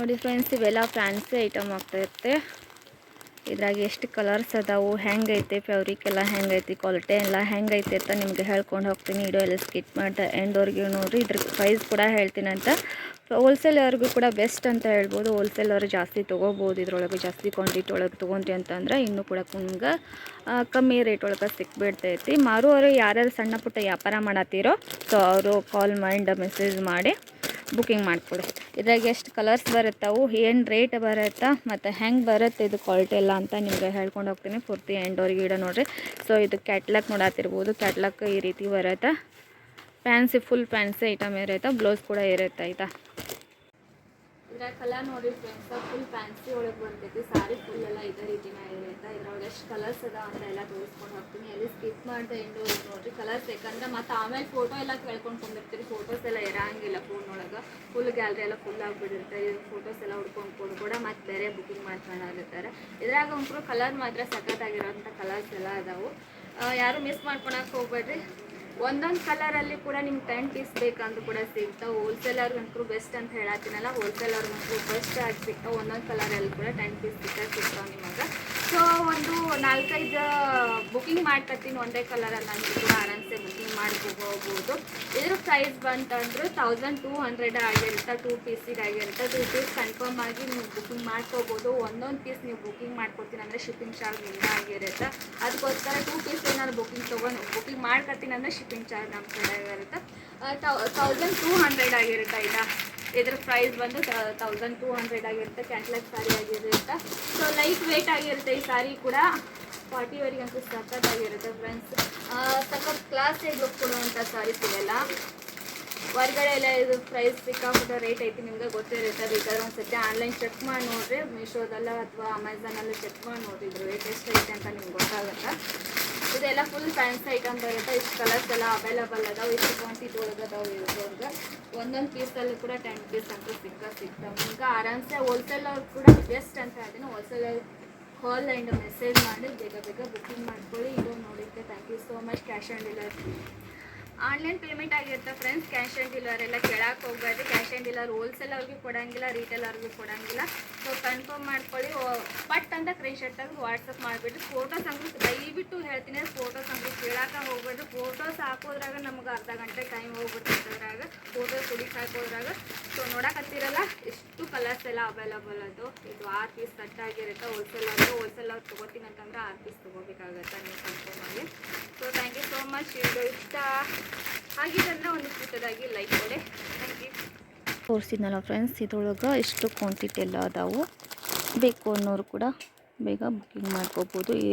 ನೋಡಿ ಫ್ರೆಂಡ್ಸ್, ಇವೆಲ್ಲ fancy item ಆಗ್ತಾಯಿರುತ್ತೆ ಇದ್ರಾಗ ಎಷ್ಟು ಕಲರ್ಸ್ ಅದಾವು, ಹೆಂಗೈತೆ ಫ್ಯಾವ್ರಿಕ್ ಎಲ್ಲ ಹೆಂಗೈತಿ, ಕ್ವಾಲಿಟಿ ಎಲ್ಲ ಹೆಂಗೈತೆ ಅಂತ ನಿಮಗೆ ಹೇಳ್ಕೊಂಡು ಹೋಗ್ತೀನಿ. ಇಡೋ ಎಲ್ಲ ಸ್ಕಿಟ್ ಮಾಡ್ತಾ ಎಂಡವ್ರಿಗೆ ನೋಡಿರಿ. ಇದ್ರ ಪ್ರೈಸ್ ಕೂಡ ಹೇಳ್ತೀನಿ ಅಂತ. ಹೋಲ್ಸೇಲ್ ಅವ್ರಿಗೂ ಕೂಡ ಬೆಸ್ಟ್ ಅಂತ ಹೇಳ್ಬೋದು. ಹೋಲ್ಸೇಲ್ ಅವರು ಜಾಸ್ತಿ ತೊಗೋಬೋದು, ಇದ್ರೊಳಗೆ ಜಾಸ್ತಿ ಕ್ವಾಂಟಿಟಿ ಒಳಗೆ ತೊಗೊಂಡ್ರಿ ಅಂತಂದ್ರೆ ಇನ್ನೂ ಕೂಡ ನಿಮ್ಗೆ ಕಮ್ಮಿ ರೇಟ್ ಒಳಗೆ ಸಿಕ್ಬಿಡ್ತೈತಿ ಮಾರುವವರು ಯಾರ್ಯಾರು ಸಣ್ಣ ಪುಟ್ಟ ವ್ಯಾಪಾರ ಮಾಡತ್ತೀರೋ ಸೊ ಅವರು ಕಾಲ್ ಮಾಡಿ ಮೆಸೇಜ್ ಮಾಡಿ. ಬುಕ್ಕಿಂಗ್ ಮಾಡ್ಕೊಡಿ. ಇದ್ರಾಗ ಎಷ್ಟು ಕಲರ್ಸ್ ಬರುತ್ತಾವು, ಏನು ರೇಟ್ ಬರುತ್ತಾ, ಮತ್ತು ಹೆಂಗೆ ಬರುತ್ತೆ ಇದು ಕ್ವಾಲಿಟಿ ಎಲ್ಲ ಅಂತ ನಿಮಗೆ ಹೇಳ್ಕೊಂಡು ಹೋಗ್ತೀನಿ. ಪೂರ್ತಿ ಎಂಡೋರಿಗೆ ಗಿಡ ನೋಡಿರಿ. ಸೊ ಇದು ಕ್ಯಾಟ್ಲಾಕ್ ನೋಡಾತಿರ್ಬೋದು. ಕ್ಯಾಟ್ಲಾಕ್ ಈ ರೀತಿ ಬರುತ್ತೆ. ಫ್ಯಾನ್ಸಿ ಫುಲ್ ಫ್ಯಾನ್ಸಿ ಐಟಮ್ ಇರುತ್ತೆ. ಬ್ಲೌಸ್ ಕೂಡ ಇರುತ್ತೆ, ಆಯಿತಾ? ಇದ್ರಾಗ ಕಲರ್ ನೋಡಿ ಫ್ರೆಂಡ್ಸ್ ಫುಲ್ ಫ್ಯಾನ್ಸಿ ಒಳಗೆ ಬರ್ತೈತಿ ಸಾರಿ ಫುಲ್ ಎಲ್ಲ ಇದೇ ರೀತಿನ ಅಂತ ಇದ್ರೊಳಗೆ ಎಷ್ಟು ಕಲರ್ಸ್ ಅದ ಅಂತ ಎಲ್ಲ ತೋರಿಸ್ಕೊಂಡು ಹೋಗ್ತೀನಿ. ಎಲ್ಲಿ ಸ್ಕಿಪ್ ಮಾಡಿದೆ ಎಂಡು ನೋಡ್ರಿ ಕಲರ್ಸ್ ಯಾಕಂದ್ರೆ ಮತ್ತೆ ಆಮೇಲೆ ಫೋಟೋ ಎಲ್ಲ ಕೇಳ್ಕೊಂಡು ಕೊಂಡಿರ್ತೀರಿ ಫೋಟೋಸ್ ಎಲ್ಲ ಇರಂಗಿಲ್ಲ ಫೋನ್ ಒಳಗೆ. ಫುಲ್ ಗ್ಯಾಲರಿ ಎಲ್ಲ ಫುಲ್ ಆಗಿಬಿಟ್ಟಿರುತ್ತೆ. ಫೋಟೋಸ್ ಎಲ್ಲ ಹುಡ್ಕೊಂಡು ಕೊಡು ಕೂಡ ಮತ್ತೆ ಬೇರೆ ಬುಕಿಂಗ್ ಮಾಡ್ಕೊಂಡಿರ್ತಾರೆ ಇದ್ರಾಗ ಒಂಚೂರು ಕಲರ್ ಮಾತ್ರ ಸಖತ್ತಾಗಿರೋಂಥ ಕಲರ್ಸ್ ಎಲ್ಲ ಅದಾವು. ಯಾರು ಮಿಸ್ ಮಾಡ್ಕೊಳಕ್ಕೆ ಹೋಗ್ಬೇಡ್ರಿ. ಒಂದೊಂದು ಕಲರಲ್ಲಿ ಕೂಡ ನಿಮ್ಗೆ ಟೆನ್ ಪೀಸ್ ಬೇಕಂದ್ರೂ ಕೂಡ ಸಿಗ್ತಾವೆ ಹೋಲ್ಸೇಲರ್ಗಂತೂ ಬೆಸ್ಟ್ ಅಂತ ಹೇಳತ್ತೀನಲ್ಲ ಹೋಲ್ಸೇಲರ್ಗಂತೂ ಬೆಸ್ಟ್ ಆಗಿ ಸಿಗ್ತಾವೆ ಒಂದೊಂದು ಕಲರಲ್ಲಿ ಕೂಡ ಟೆನ್ ಪೀಸ್ ಬೇಕಾಗಿ ಸಿಗ್ತಾವೆ ನಿಮಗೆ. ಸೊ ಒಂದು ನಾಲ್ಕೈದು ಬುಕಿಂಗ್ ಮಾಡ್ಕೊತೀನಿ ಒಂದೇ ಕಲರಲ್ಲಿ ಅಂತ ಕೂಡ ಆರಾಮ್ಸೆ ಬುಕಿಂಗ್ ಮಾಡ್ಕೋಬೋದು. ಇದ್ರ ಪ್ರೈಸ್ ಬಂತಂದ್ರೆ ತೌಸಂಡ್ ಟೂ ಹಂಡ್ರೆಡ್ ಆಗಿರುತ್ತೆ ಟೂ ಪೀಸಿಗೆ ಆಗಿರುತ್ತೆ. ಟೂ ಪೀಸ್ ಕನ್ಫರ್ಮ್ ಆಗಿ ನೀವು ಬುಕಿಂಗ್ ಮಾಡ್ಕೋಬೋದು. ಒಂದೊಂದು ಪೀಸ್ ನೀವು ಬುಕಿಂಗ್ ಮಾಡ್ಕೊತೀನಿ ಅಂದರೆ ಶಿಪ್ಪಿಂಗ್ ಚಾರ್ಜ್ ಇಲ್ಲ ಆಗಿರುತ್ತೆ. ಅದಕ್ಕೋಸ್ಕರ ಟೂ ಪೀಸ್ ಏನಾದ್ರು ಬುಕಿಂಗ್ ತೊಗೊಂಡು ಬುಕಿಂಗ್ ಮಾಡ್ಕೊತೀನಿ ಅಂದರೆ ಶಿಪ್ಪಿಂಗ್ ಚಾರ್ಜ್ ನಮ್ಮ ಕಡೆ ಇರುತ್ತೆ. ತೌಸಂಡ್ ಟೂ ಹಂಡ್ರೆಡ್ ಆಗಿರುತ್ತೆ ಆಯಿತಾ ಇದ್ರ ಪ್ರೈಸ್ ಬಂದು ತೌಸಂಡ್ ಟೂ ಹಂಡ್ರೆಡ್ ಆಗಿರುತ್ತೆ. ಕ್ಯಾಂಟ್ಲಾಕ್ ಸ್ಯಾರಿ ಆಗಿರುತ್ತೆ. ಸೊ ಲೈಟ್ ವೇಟ್ ಆಗಿರುತ್ತೆ ಈ ಸಾರಿ ಕೂಡ. ಪಾರ್ಟಿ ವೇರಿಗಂತೂ ಸಖತ್ತಾಗಿರುತ್ತೆ ಫ್ರೆಂಡ್ಸ್ ಸಖತ್ ಕ್ಲಾಸ್ ಲುಕ್ ಕೊಡುವಂಥ ಸಾರೀಸ್ ಇವೆಲ್ಲ ಹೊರಗಡೆ ಎಲ್ಲ ಇದು ಪ್ರೈಸ್ ಸಿಕ್ಕಾಪಟ್ಟೆ ರೇಟ್ ಐತಿ ನಿಮ್ಗೆ ಗೊತ್ತಿರುತ್ತೆ. ಬೇಕಾದ್ರೆ ಒಂದು ಸತಿ ಆನ್ಲೈನ್ ಚೆಕ್ ಮಾಡಿ ನೋಡ್ರಿ. ಮೀಶೋದಲ್ಲ ಅಥವಾ ಅಮೆಝಾನಲ್ಲೂ ಚೆಕ್ ಮಾಡಿ ನೋಡಿದ್ರು ರೇಟ್ ಎಷ್ಟು ಐತೆ ಅಂತ ನಿಮ್ಗೆ ಗೊತ್ತಾಗುತ್ತೆ. ಇದೆಲ್ಲ ಫುಲ್ ಫ್ಯಾನ್ಸ್ ಐಟಮ್ ಬರುತ್ತೆ. ಇಷ್ಟು ಕಲರ್ಸ್ ಎಲ್ಲ ಅವೈಲಬಲ್ ಅದಾವೆ. ಇಷ್ಟು ಕ್ವಾಂಟಿಟಿ ಒಳಗೆ ಅದಾವೆ ಇದ್ರೊಳಗೆ ಒಂದೊಂದು ಪೀಸಲ್ಲಿ ಕೂಡ ಟೆನ್ ಪೀಸ್ ಅಂತ ಸಿಕ್ಕ ಸಿಗ್ತಾವೆ ನಿಮ್ಗೆ ಆರಾಮ್ಸೆ ಹೋಲ್ಸೇಲ್ ಅವ್ರು ಕೂಡ ಬೆಸ್ಟ್ ಅಂತ ಹೇಳ್ತೀನಿ. ಹೋಲ್ಸೇಲ್ ಕಾಲ್ ಆ್ಯಂಡ್ ಮೆಸೇಜ್ ಮಾಡಿ ಬೇಗ ಬೇಗ ಬುಕ್ಕಿಂಗ್ ಮಾಡ್ಕೊಳ್ಳಿ. ಇದು ನೋಡಿದ್ದೆ thank you so much cash on delivery online payment ಆಗಿರುತ್ತೆ ಫ್ರೆಂಡ್ಸ್. ಕ್ಯಾಶ್ ಆ್ಯಂಡ್ ಡಿಲಿವರಿ ಎಲ್ಲ ಕೇಳಕ್ಕೆ ಹೋಗ್ಬಾರ್ದು ಕ್ಯಾಶ್ ಆ್ಯಂಡ್ ಅವ್ರಿಗೆ ಕೊಡಂಗಿಲ್ಲ ರೀಟೇಲ್ ಅವ್ರಿಗೆ ಕೊಡಂಗಿಲ್ಲ. ಸೊ ಕನ್ಫರ್ಮ್ ಮಾಡ್ಕೊಳ್ಳಿ. ಪಟ್ ಅಂತ ಸ್ಕ್ರೀನ್ಶಾಟ್ ತೆಗೆದು ವಾಟ್ಸಪ್ ಮಾಡಿಬಿಟ್ಟು ಫೋಟೋಸ್ ಅಂದ್ರೆ ದಯವಿಟ್ಟು ಹೇಳ್ತೀನಿ ಫೋಟೋಸ್ ಅಂದ್ರೆ ಕೇಳಕ್ಕೆ ಹೋಗ್ಬಾರ್ದು ಫೋಟೋಸ್ ಹಾಕೋದ್ರಾಗ ನಮ್ಗೆ ಅರ್ಧ ಗಂಟೆ ಟೈಮ್ ಹೋಗ್ಬಿಡ್ತೈತೆ ಅದ್ರಾಗ. ಫೋಟೋಸ್ ಹುಡುಕಿ ಹಾಕೋದ್ರಾಗ. ಸೊ ನೋಡಕತ್ತೀರಲ್ಲ, ಎಷ್ಟು ಕಲರ್ಸ್ ಎಲ್ಲ ಅವೈಲಬಲ್ ಅದು. ಇದು ಆರ್ ಪೀಸ್ ಕಟ್ಟಾಗಿರುತ್ತೆ. ಹೋಲ್ಸೇಲ್ ಹೋಲ್ಸೇಲ್ ಅವ್ರು ತೊಗೋತೀನಿ ಅಂತಂದ್ರೆ ಆರ್ ಪೀಸ್ ತೊಗೋಬೇಕಾಗತ್ತೆ ನೀವು ಕನ್ಫರ್ಮ್ ಆಗಿ ಸೊ ಥ್ಯಾಂಕ್ ಯು ಸೋ ಇಷ್ಟ. ಒಂದು ಕೊಡಿ ಥ್ಯಾಂಕ್ ತೋರಿಸಿದ್ನಲ್ಲ ಫ್ರೆಂಡ್ಸ್ ಇದ್ರೊಳಗೆ ಎಷ್ಟು ಕ್ವಾಂಟಿಟಿ ಎಲ್ಲ ಅದಾವು? ಬೇಕು ಅನ್ನೋರು ಕೂಡ ಬೇಗ ಬುಕ್ಕಿಂಗ್ ಮಾಡ್ಕೋಬೋದು. ಈ